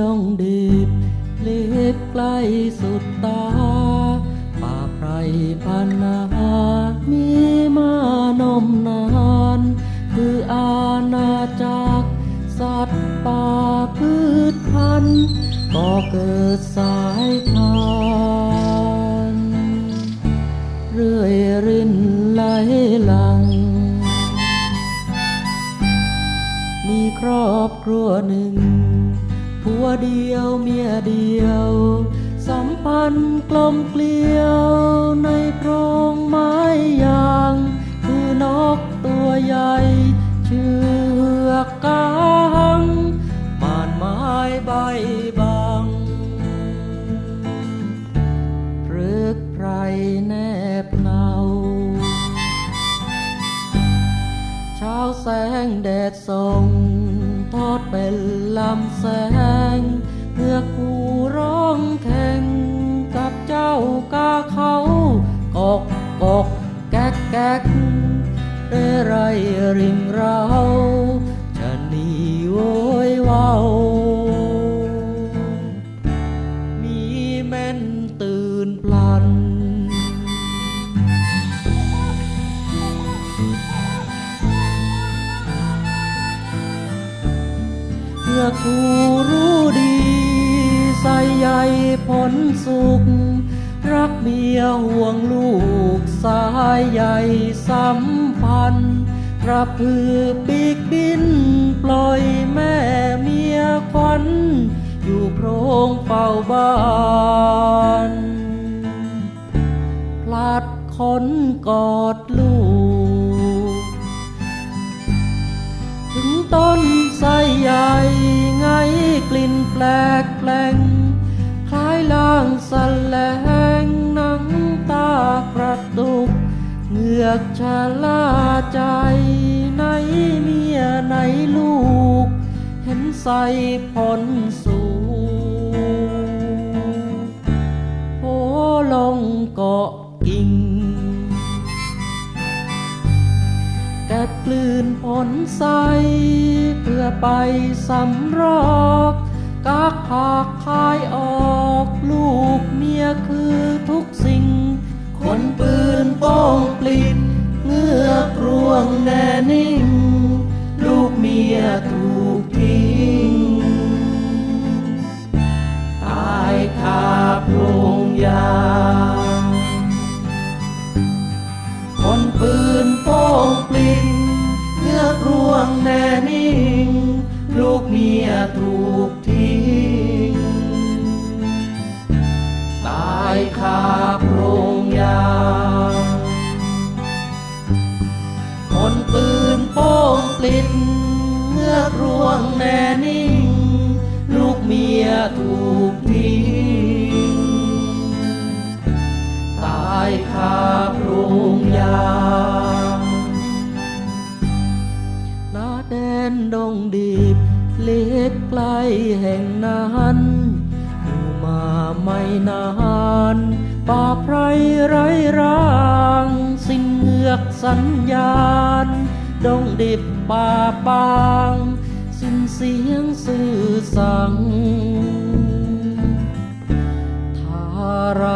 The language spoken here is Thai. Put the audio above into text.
ดงดิบเล็กใกล้สุดตา ป่าไพรพันนามีมานมนาน คืออาณาจักร สัตว์ป่าพืชพันธุ์ก็เกิดสายพันธุ์เรื่อยรินไหลหลัง มีครอบครัวหนึ่ง เดียวเมียเดียว สัมพันธ์กลมเกลียวในโพรงไม้ยาง คือนกตัวใหญ่ ชื่อเหือกกาหังม่านไม้ใบบางพรึกไพรแนบเนาเช้าแสงแดดส่องทอ เป็นลำแสงเพื่อกูร้องแข่งกับเจ้ากาเขากอกกอกแก๊กแก๊กเรไรริงเรา กูรู้ดีใส่ใยผลสุข รักเมียห่วงลูก สายใยสัมพันธ์กระพือปีกบิน ปล่อยแม่เมียควันอยู่โพรงเฝ้าบ้านพลัดคนกอดลูก ถึงต้นไทรใหญ่ แปลกแปลง คล้ายล่างสแลงหนังตากระตุก เหงือกชะลาใจในเมียในลูก เห็นใส่ผลสูโผลงเกาะกิ่งแกะกลืนผลใส เพื่อไปสำรอก กากผักคายออกลูกเมียคือทุกสิ่ง คนปืนโป้องปลิดเงือกรวงแน่นิ่ง ลูกเมียถูกทิ้ง ตายคาโพรงยางคนปืนโป้งปลินเงือกรวงแน่นิ่ง ลูกเมียถูก คาโพรงยางคนปืนโป้งปลิ้นเงือกรวงแน่นิ่ง ลูกเมียถูกทิ้ง ตายคาโพรงยางลาแดนดงดีบเล็กไกลแห่งนั้นอยู่มาไม่นาน ป่าไพรไร้ร้าง สิ้นเงือกสัญญาณ ดงดิบป่าปาง สิ้นเสียงสื่อสังทารา